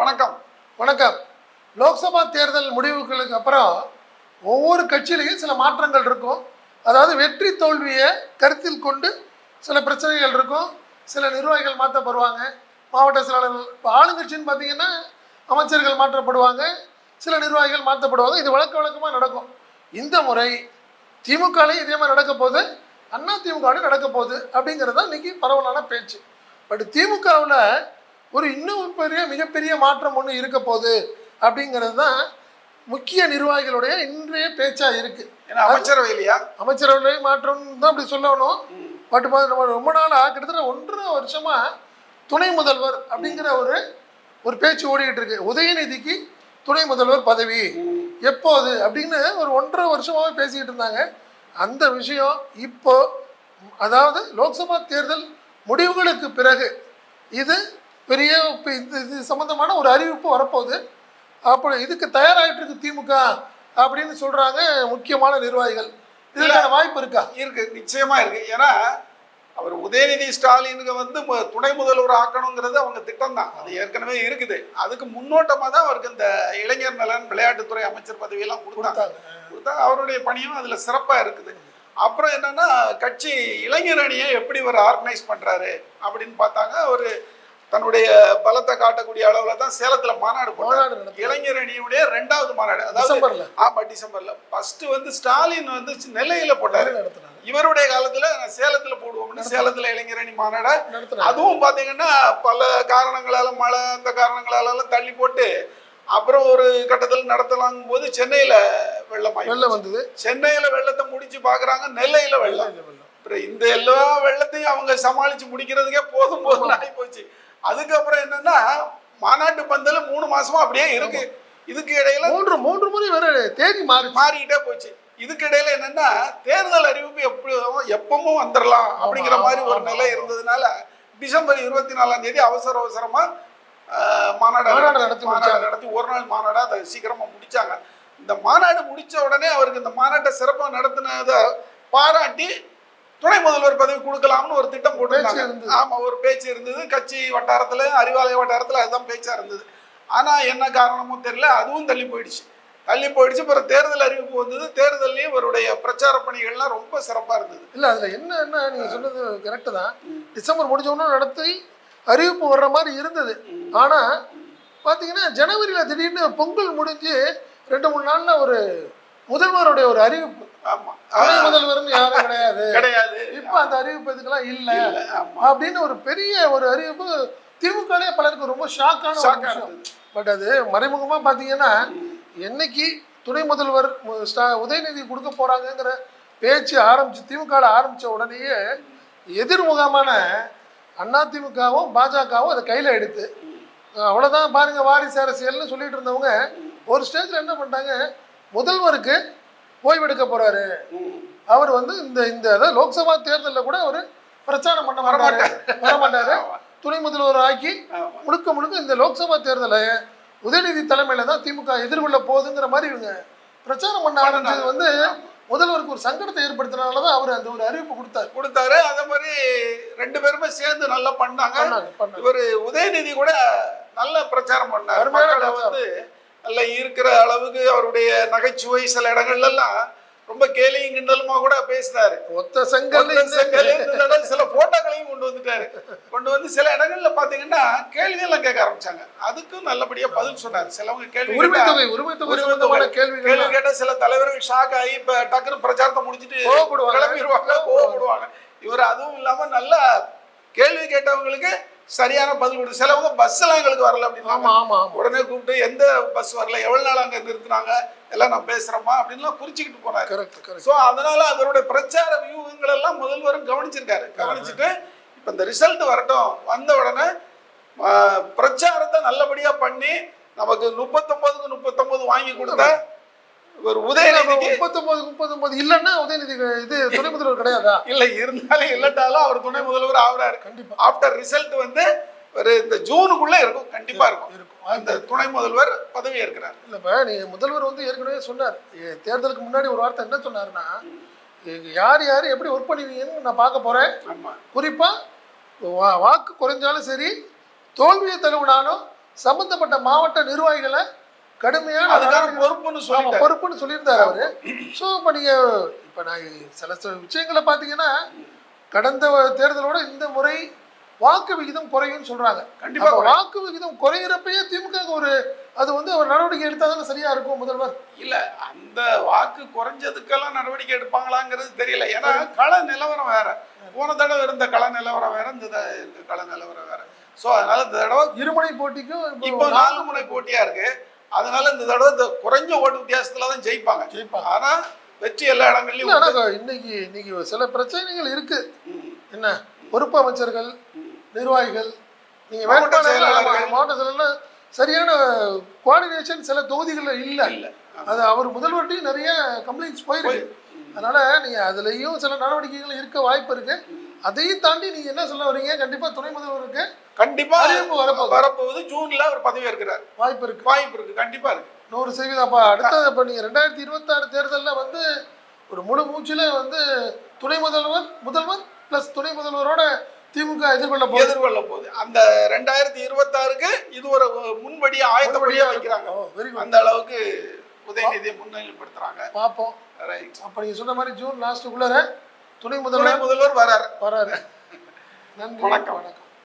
வணக்கம். வணக்கம். லோக்சபா தேர்தல் முடிவுகளுக்கு அப்புறம் ஒவ்வொரு கட்சியிலையும் சில மாற்றங்கள் இருக்கும். அதாவது வெற்றி தோல்வியை கருத்தில் கொண்டு சில பிரச்சனைகள் இருக்கும். சில நிர்வாகிகள் மாற்றப்படுவாங்க. மாவட்ட செயலாளர்கள் இப்போ ஆளுங்கட்சின்னு பார்த்தீங்கன்னா அமைச்சர்கள் மாற்றப்படுவாங்க. சில நிர்வாகிகள் மாற்றப்படுவாங்க. இது வழக்க வழக்கமாக நடக்கும். இந்த முறை திமுகலையும் இதே மாதிரி நடக்க போகுது. அண்ணா திமுகலையும் நடக்க போகுது அப்படிங்கிறது தான் இன்னைக்கு பரவலான பேச்சு. பட் திமுகவில் ஒரு இன்னும் பெரிய மிகப்பெரிய மாற்றம் ஒன்று இருக்க போகுது அப்படிங்கிறது தான் முக்கிய நிர்வாகிகளுடைய இன்றைய பேச்சாக இருக்கு. ஏன்னா அமைச்சரவை இல்லையா? அமைச்சரவை மாற்றம் தான் அப்படி சொல்லணும். பட் நம்ம ரொம்ப நாளாக கிட்டத்தட்ட ஒன்றரை வருஷமா துணை முதல்வர் அப்படிங்கிற ஒரு ஒரு பேச்சு ஓடிக்கிட்டு இருக்கு. உதயநிதிக்கு துணை முதல்வர் பதவி. எப்போது? அப்படின்னு ஒரு ஒன்றரை வருஷமாவே பேசிக்கிட்டு இருந்தாங்க. அந்த விஷயம் இப்போ அதாவது லோக்சபா தேர்தல் முடிவுகளுக்கு பிறகு இது பெரிய இப்ப இது இது சம்பந்தமான ஒரு அறிவிப்பு வரப்போகுது. அப்போ இதுக்கு தயாராகிட்டு இருக்கு திமுக அப்படின்னு சொல்றாங்க முக்கியமான நிர்வாகிகள். இதுக்கான வாய்ப்பு இருக்கா? இருக்கு நிச்சயமா இருக்கு. ஏன்னா அவர் உதயநிதி ஸ்டாலினுக்கு வந்து துணை முதல்வர் ஆக்கணுங்கிறது அவங்க திட்டம் தான் அது ஏற்கனவே இருக்குது. அதுக்கு முன்னோட்டமா தான் அவருக்கு இந்த இளைஞர் நலன் விளையாட்டுத்துறை அமைச்சர் பதவியெல்லாம் கொடுத்தாங்க. கொடுத்தா அவருடைய பணியும் அதுல சிறப்பா இருக்குது. அப்புறம் என்னன்னா கட்சி இளைஞர் அணியை எப்படி இவர் ஆர்கனைஸ் பண்றாரு அப்படின்னு பார்த்தாங்க. ஒரு தன்னுடைய பலத்தை காட்டக்கூடிய அளவுல தான் சேலத்துல மாநாடு போனார். இளைஞர் அணியுடைய ரெண்டாவது மாநாடு. அதாவது ஆமா டிசம்பர்ல. ஃபர்ஸ்ட் வந்து ஸ்டாலின் வந்து நெல்லையில போட்டாரு. இவருடைய காலத்துல சேலத்துல போடுவோம்னு சேலத்துல இளைஞர் அணி மாநாட அதுவும் பாத்தீங்கன்னா பல காரணங்களால மழை அந்த காரணங்களால தள்ளி போட்டு அப்புறம் ஒரு கட்டத்தில் நடத்தலாங்கும் போது சென்னையில வெள்ளம் வெள்ளம் வந்தது. சென்னையில வெள்ளத்தை முடிச்சு பாக்குறாங்க நெல்லையில வெள்ளம். இந்த எல்லா வெள்ளத்தையும் அவங்க சமாளிச்சு முடிக்கிறதுக்கே போதும் போதும் ஆகி போச்சு. அதுக்கப்புறம் என்னன்னா மாநாட்டு பந்தல் மூணு மாசமா அப்படியே இருக்கு. இதுக்கு இடையில மூன்று மூன்று முறை வேற தேதி மாறி மாறிக்கிட்டே போச்சு. இதுக்கு இடையில என்னன்னா தேர்தல் அறிவிப்பு எப்படி எப்பவும் வந்துடலாம் அப்படிங்கிற மாதிரி ஒரு நிலை இருந்ததுனால டிசம்பர் இருபத்தி நாலாம் தேதி அவசர அவசரமா மாநாடு நடத்தி- மாநாடு. நடத்தி ஒரு நாள் மாநாடா அதை சீக்கிரமா முடிச்சாங்க. இந்த மாநாடு முடிச்ச உடனே அவருக்கு இந்த மாநாட்டை சிறப்பா நடத்தினதை பாராட்டி துணை முதல்வர் பதவி கொடுக்கலாம்னு ஒரு திட்டம் இருந்தது. ஆமா ஒரு பேச்சு இருந்தது. கட்சி வட்டாரத்துல அறிவாலய வட்டாரத்துல அதுதான் பேச்சா இருந்தது. ஆனா என்ன காரணமோ தெரியல அதுவும் தள்ளி போயிடுச்சு. தள்ளி போயிடுச்சு. அப்புறம் தேர்தல் அறிவிப்பு வந்தது. தேர்தல்லையும் இவருடைய பிரச்சார பணிகள்லாம் ரொம்ப சிறப்பா இருந்தது. இல்ல அதுல என்ன என்ன நீங்க சொன்னது கரெக்டு தான். டிசம்பர் முடிஞ்ச உடனே நடத்தி அறிவிப்பு வர்ற மாதிரி இருந்தது. ஆனா பாத்தீங்கன்னா ஜனவரியில திடீர்னு பொங்கல் முடிஞ்சு ரெண்டு மூணு நாள்ல ஒரு முதல்வருடைய ஒரு அறிவிப்பு. ஆமா. துணை முதல்வர்னு யாரும் கிடையாது. கிடையாது. இப்ப அந்த அறிவிப்பு இதுக்கெல்லாம் இல்ல. அப்படின்னு ஒரு பெரிய ஒரு அறிவிப்பு திமுகலே பலருக்கு ரொம்ப ஷாக்கான விஷயம். பட் அது மறைமுகமா பாத்தீங்கன்னா என்னைக்கு துணை முதல்வர் உதயநிதி கொடுக்க போறாங்கங்கிற பேச்சு ஆரம்பிச்சு திமுக ஆரம்பிச்ச உடனேயே எதிர்முகமான அதிமுகவும் பாஜகவும் அதை கையில எடுத்து அவ்வளவுதான் பாருங்க வாரிசு அரசியல்னு சொல்லிட்டு இருந்தவங்க ஒரு ஸ்டேஜ்ல என்ன பண்ணிட்டாங்க முதல்வருக்கு ஓய்வெடுக்க போறாரு. அவர் வந்து இந்த இந்த அதாவது லோக்சபா தேர்தலில் கூட அவர் பிரச்சாரம் பண்ண மாட்டாரு வரமாட்டாரு துணை முதல்வர் ஆக்கி. முழுக்க முழுக்க இந்த லோக்சபா தேர்தலை உதயநிதி தலைமையில தான் திமுக எதிர்கொள்ள போகுதுங்கிற மாதிரி இவங்க பிரச்சாரம் பண்ண ஆரம்பிச்சது வந்து முதல்வருக்கு ஒரு சங்கடத்தை ஏற்படுத்தினால தான் அவர் அந்த ஒரு அறிவிப்பு கொடுத்தாரு கொடுத்தாரு அதே மாதிரி ரெண்டு பேருமே சேர்ந்து நல்லா பண்ணாங்க இவர் உதயநிதி கூட நல்ல பிரச்சாரம் பண்ணார். வந்து நல்லா ஈர்க்கிற அளவுக்கு அவருடைய நகைச்சுவை சில இடங்கள்ல எல்லாம் ரொம்ப கேலியும் கிண்டலுமா கூட பேசினாரு. ஒத்த செங்கல் சில போட்டோக்களையும் கொண்டு வந்துட்டாரு. கொண்டு வந்து சில இடங்கள்ல பாத்தீங்கன்னா கேள்வி எல்லாம் கேட்க ஆரம்பிச்சாங்க. அதுக்கும் நல்லபடியா பதில் சொன்னார். சிலவங்க கேள்வி உரிமை தொகை உரிமை தொகை. கேள்விகள் கேள்வி கேட்ட சில தலைவர்கள் ஷாக் ஆகி இப்ப டக்குன்னு பிரச்சாரத்தை முடிச்சிட்டு கோவப்படுவாங்க. கிளம்பிடுவாங்க கோவப்படுவாங்க. இவர் அதுவும் இல்லாம நல்லா கேள்வி கேட்டவங்களுக்கு சரியான பதில் கொடுத்து சிலவங்க பஸ் எல்லாம் எங்களுக்கு வரல அப்படின்னா உடனே கூப்பிட்டு எந்த பஸ் வரல? எவ்வளவு நாள் அங்க நிறுத்துனாங்க எல்லாம் நான் பேசுறேமா அப்படின்லாம் குறிச்சுக்கிட்டு போனாரு. கரெக்ட் கரெக்ட் சோ அதனால அவருடைய பிரச்சார வியூகங்கள் எல்லாம் முதல்வரும் கவனிச்சிருக்காரு. கவனிச்சுட்டு இப்ப இந்த ரிசல்ட் வரட்டும். வந்த உடனே பிரச்சாரத்தை நல்லபடியா பண்ணி நமக்கு முப்பத்தொன்பதுக்கு முப்பத்தொன்பது வாங்கி கொடுத்த ஒரு உதயநிதிக்கு முப்பத்தொன்பது முப்பத்தொன்பது இல்லைன்னா உதயநிதி இது துணை முதல்வர் கிடையாதா? இல்ல இருந்தாலும் இல்லட்டாலும் அவர் துணை முதல்வர் ஆகுறாரு. கண்டிப்பா. ஆஃப்டர் ரிசல்ட் வந்து ஒரு இந்த ஜூனுக்குள்ள இருக்கும் கண்டிப்பா இருக்கும். இருக்கும். அந்த துணை முதல்வர் பதவி ஏற்கிறார். இல்லைப்பா நீங்க முதல்வர் வந்து ஏற்கனவே சொன்னார். தேர்தலுக்கு முன்னாடி ஒரு வார்த்தை என்ன சொன்னாருன்னா யார் யார் எப்படி ஒர்க் பண்ணுவீங்கன்னு நான் பார்க்க போறேன். குறிப்பா வாக்கு குறைஞ்சாலும் சரி தோல்வியை தழுவினாலும் சம்பந்தப்பட்ட மாவட்ட நிர்வாகிகளை கடுமையான அதுக்கான பொறுப்புன்னு சொல்லிட்டாரு. பொறுப்புன்னு சொல்லியிருந்தாரு அவரு. ஸோ இப்போ நீங்க இப்போ நான் சில சில விஷயங்களை பார்த்தீங்கன்னா கடந்த தேர்தலோட இந்த முறை வாக்கு விகிதம் குறையும்னு சொல்றாங்க. கண்டிப்பா அப்ப குறையும். வாக்கு விகிதம் குறையிறப்பயே திமுக ஒரு அது வந்து ஒரு நடவடிக்கை எடுத்தா தானே சரியா இருக்கும் முதல்வர்? இல்ல அந்த வாக்கு குறைஞ்சதுக்கெல்லாம் நடவடிக்கை எடுப்பாங்களாங்கிறது தெரியல. ஏன்னா கள நிலவரம் வேற. போன தடவை இருந்த கள நிலவரம் வேற இந்த கள நிலவரம் வேற. சோ அதனால இந்த தடவை இருமுனை போட்டிக்கும் இப்போ இப்போ நாலு முனை போட்டியா இருக்கு. அதனால இந்த தடவை இந்த குறைஞ்ச ஓட்டு வித்தியாசத்துல தான் ஜெயிப்பாங்க. ஜெயிப்பாங்க. ஆனா வெற்றி எல்லா இடங்கள்லயும். ஆனா இன்னைக்கு இன்னைக்கு சில பிரச்சனைகள் இருக்கு. என்ன பொறுப்பு அமைச்சர்கள். நிர்வாகிகள் நீங்க மாவட்ட செயலாளர்கள். மாவட்ட செயலாளர் சரியான கோஆர்டினேஷன் சில தொகுதிகள்ல இல்ல. இல்ல. அது அவர் முதல்வர்கிட்டையும் நிறைய கம்ப்ளைண்ட்ஸ் போயிருக்கு. அதனால நீங்க அதுலயும் சில நடவடிக்கைகள் இருக்க வாய்ப்பு இருக்கு. அதையும் தாண்டி நீங்க என்ன சொல்ல வரீங்க? கண்டிப்பா துணை முதல்வருக்கு கண்டிப்பா அறிவிப்பு வரப்போகுது. வரப்போகுது. ஜூன்ல அவர் பதவி இருக்கிறார் வாய்ப்பு இருக்கு. வாய்ப்பு இருக்கு. கண்டிப்பா இருக்கு. நூறு சதவீதம். அப்ப அடுத்தது இப்ப நீங்க ரெண்டாயிரத்தி இருபத்தாறு தேர்தல்ல வந்து ஒரு முழு மூச்சுல வந்து துணை முதல்வர் முதல்வர் பிளஸ் துணை முதல்வரோட திமுக எதிர்கொள்ள போகுது. எதிர்கொள்ள போகுது. அந்த ரெண்டாயிரத்தி இருபத்தாறுக்கு இது ஒரு முன்படியா ஆயத்தப்படியா வைக்கிறாங்க. அந்த அளவுக்கு உதயநிதியை முன்னிலைப்படுத்துறாங்க. பார்ப்போம் ரைட் அப்ப நீங்க சொன்ன மாதிரி ஜூன் லாஸ்ட்டுக்குள்ளார துணை முதல்வர். முதல்வர் வராரு. வராரு. நன்றி வணக்கம். வணக்கம்.